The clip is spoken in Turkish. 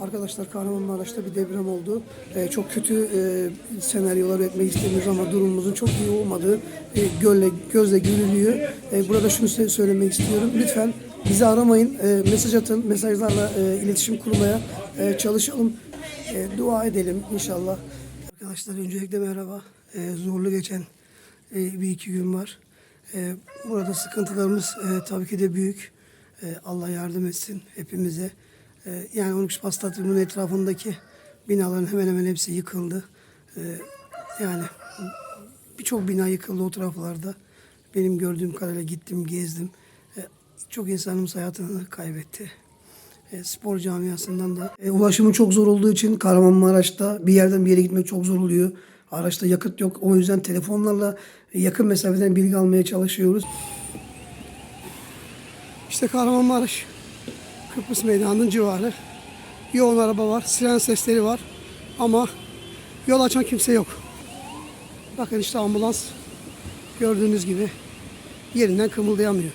Arkadaşlar Kahramanmaraş'ta bir deprem oldu. Ee, çok kötü e, senaryolar üretmek istemiyoruz ama durumumuzun çok iyi olmadığı e, gölle, gözle görülüyor. E, burada şunu sö- söylemek istiyorum. Lütfen bizi aramayın. E, mesaj atın. Mesajlarla e, iletişim kurmaya e, çalışalım. E, dua edelim inşallah. Arkadaşlar öncelikle merhaba. E, zorlu geçen e, bir iki gün var. E, burada sıkıntılarımız e, tabii ki de büyük. E, Allah yardım etsin hepimize. E, yani 12 Şubat Stadyumu'nun etrafındaki binaların hemen hemen hepsi yıkıldı. E, yani birçok bina yıkıldı o taraflarda. Benim gördüğüm kadarıyla gittim, gezdim. E, çok insanımız hayatını kaybetti. Spor camiasından da. E, ulaşımın çok zor olduğu için Kahramanmaraş'ta bir yerden bir yere gitmek çok zor oluyor. Araçta yakıt yok. O yüzden telefonlarla yakın mesafeden bilgi almaya çalışıyoruz. İşte Kahramanmaraş Kıbrıs Meydanı'nın civarı. Yoğun araba var, siren sesleri var ama yol açan kimse yok. Bakın işte ambulans gördüğünüz gibi yerinden kımıldayamıyor.